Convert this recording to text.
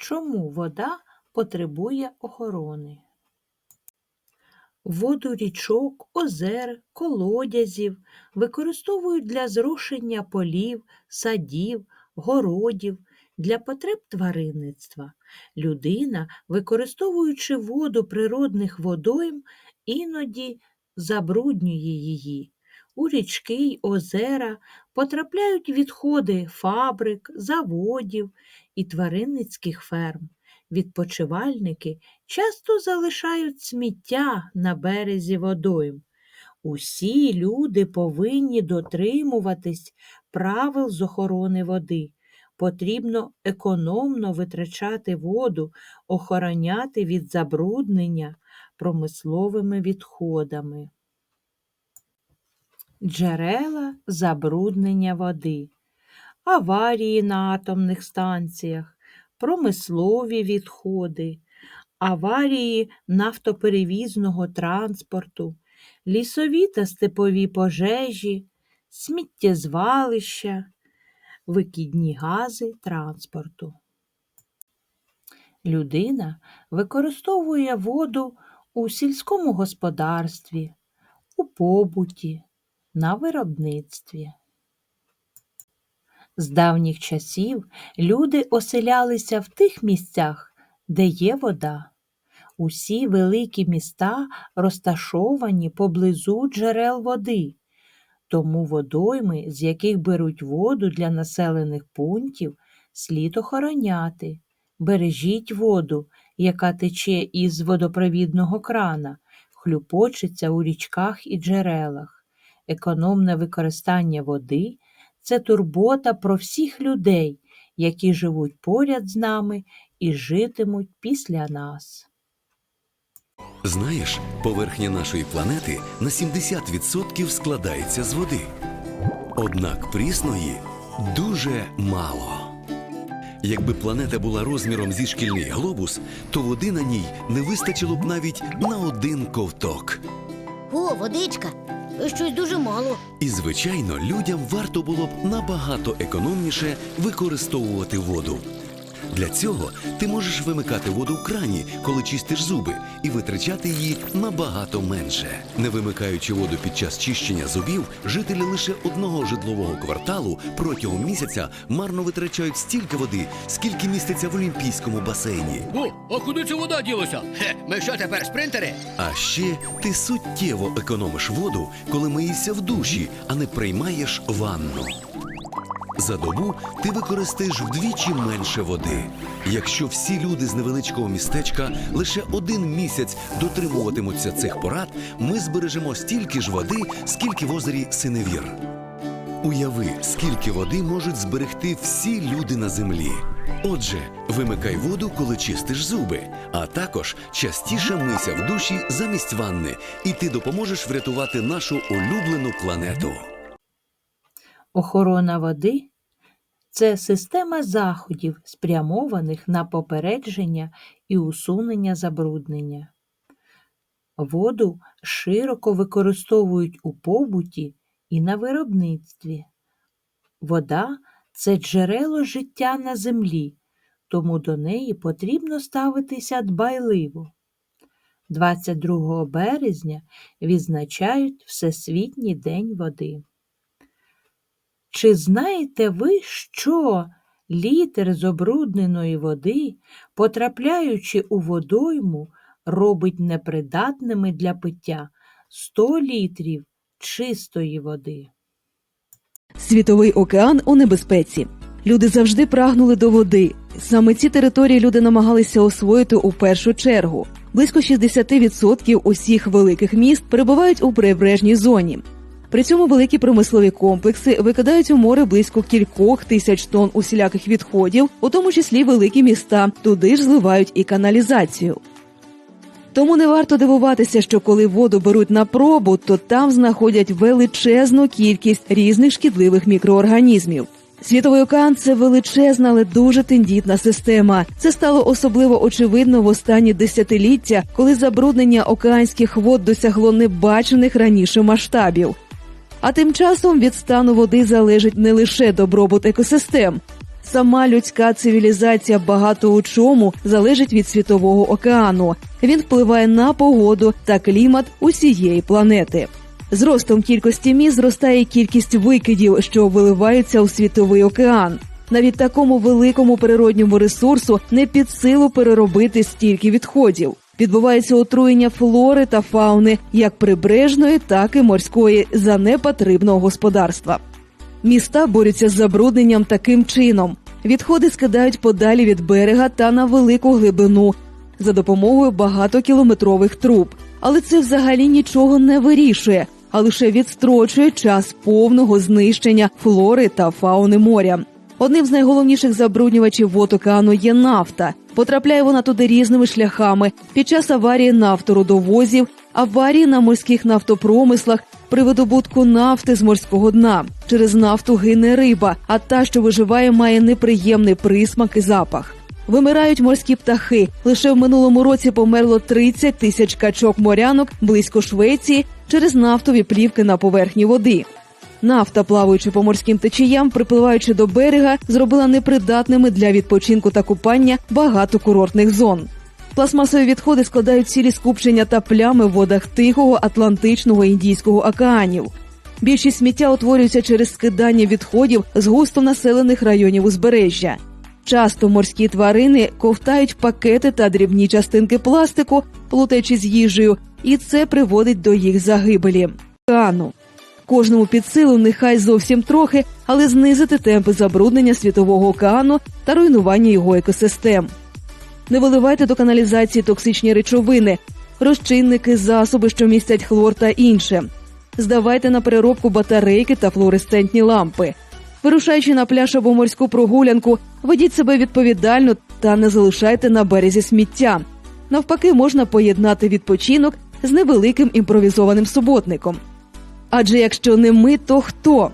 Чому вода потребує охорони? Воду річок, озер, колодязів використовують для зрошення полів, садів, городів, для потреб тваринництва. Людина, використовуючи воду природних водойм, іноді забруднює її. У річки й озера потрапляють відходи фабрик, заводів і тваринницьких ферм. Відпочивальники часто залишають сміття на березі водойм. Усі люди повинні дотримуватись правил з охорони води. Потрібно економно витрачати воду, охороняти від забруднення промисловими відходами. Джерела забруднення води, аварії на атомних станціях, промислові відходи, аварії нафтоперевізного транспорту, лісові та степові пожежі, сміттєзвалища, викидні гази транспорту. Людина використовує воду у сільському господарстві, у побуті, на виробництві. З давніх часів люди оселялися в тих місцях, де є вода. Усі великі міста розташовані поблизу джерел води, тому водойми, з яких беруть воду для населених пунктів, слід охороняти. Бережіть воду, яка тече із водопровідного крана, хлюпочеться у річках і джерелах. Економне використання води це турбота про всіх людей, які живуть поряд з нами і житимуть після нас. Знаєш, поверхня нашої планети на 70% складається з води. Однак прісної дуже мало. Якби планета була розміром зі шкільний глобус, то води на ній не вистачило б навіть на один ковток. О, водичка. Щось дуже мало. І, звичайно, людям варто було б набагато економніше використовувати воду. Для цього ти можеш вимикати воду в крані, коли чистиш зуби, і витрачати її набагато менше. Не вимикаючи воду під час чищення зубів, жителі лише одного житлового кварталу протягом місяця марно витрачають стільки води, скільки міститься в олімпійському басейні. О, а куди ця вода ділася? Хе, ми що тепер спринтери? А ще ти суттєво економиш воду, коли миєшся в душі, а не приймаєш ванну. За добу ти використаєш вдвічі менше води. Якщо всі люди з невеличкого містечка лише один місяць дотримуватимуться цих порад, ми збережемо стільки ж води, скільки в озері Синевір. Уяви, скільки води можуть зберегти всі люди на землі. Отже, вимикай воду, коли чистиш зуби, а також частіше мийся в душі замість ванни, і ти допоможеш врятувати нашу улюблену планету. Охорона води це система заходів, спрямованих на попередження і усунення забруднення. Воду широко використовують у побуті і на виробництві. Вода це джерело життя на землі, тому до неї потрібно ставитися дбайливо. 22 березня відзначають Всесвітній день води. Чи знаєте ви, що літр забрудненої води, потрапляючи у водойму, робить непридатними для пиття 100 літрів чистої води? Світовий океан у небезпеці. Люди завжди прагнули до води. Саме ці території люди намагалися освоїти у першу чергу. Близько 60% усіх великих міст перебувають у прибережній зоні. При цьому великі промислові комплекси викидають у море близько кількох тисяч тонн усіляких відходів, у тому числі великі міста. Туди ж зливають і каналізацію. Тому не варто дивуватися, що коли воду беруть на пробу, то там знаходять величезну кількість різних шкідливих мікроорганізмів. Світовий океан це величезна, але дуже тендітна система. Це стало особливо очевидно в останні десятиліття, коли забруднення океанських вод досягло небачених раніше масштабів. А тим часом від стану води залежить не лише добробут екосистем. Сама людська цивілізація багато у чому залежить від світового океану. Він впливає на погоду та клімат усієї планети. З ростом кількості міст зростає кількість викидів, що виливаються у світовий океан. Навіть такому великому природньому ресурсу не під силу переробити стільки відходів. Відбувається отруєння флори та фауни як прибережної, так і морської за рибного господарства. Міста борються з забрудненням таким чином: відходи скидають подалі від берега та на велику глибину за допомогою багатокілометрових труб. Але це взагалі нічого не вирішує, а лише відстрочує час повного знищення флори та фауни моря. Одним з найголовніших забруднювачів вод океану є нафта. Потрапляє вона туди різними шляхами під час аварії нафторудовозів, аварії на морських нафтопромислах, при видобутку нафти з морського дна. Через нафту гине риба, а та, що виживає, має неприємний присмак і запах. Вимирають морські птахи. Лише в минулому році померло 30 тисяч качок морянок близько Швеції через нафтові плівки на поверхні води. Нафта, плаваючи по морським течіям, припливаючи до берега, зробила непридатними для відпочинку та купання багато курортних зон. Пластмасові відходи складають цілі скупчення та плями в водах Тихого, Атлантичного Індійського океанів. Більшість сміття утворюється через скидання відходів з густо населених районів узбережжя. Часто морські тварини ковтають пакети та дрібні частинки пластику, плутаючи з їжею, і це приводить до їх загибелі. Океану. Кожному під силу нехай зовсім трохи, але знизити темпи забруднення світового океану та руйнування його екосистем. Не виливайте до каналізації токсичні речовини, розчинники, засоби, що містять хлор та інше. Здавайте на переробку батарейки та флуоресцентні лампи. Вирушаючи на пляж або морську прогулянку, ведіть себе відповідально та не залишайте на березі сміття. Навпаки, можна поєднати відпочинок з невеликим імпровізованим суботником. Адже якщо не ми, то хто?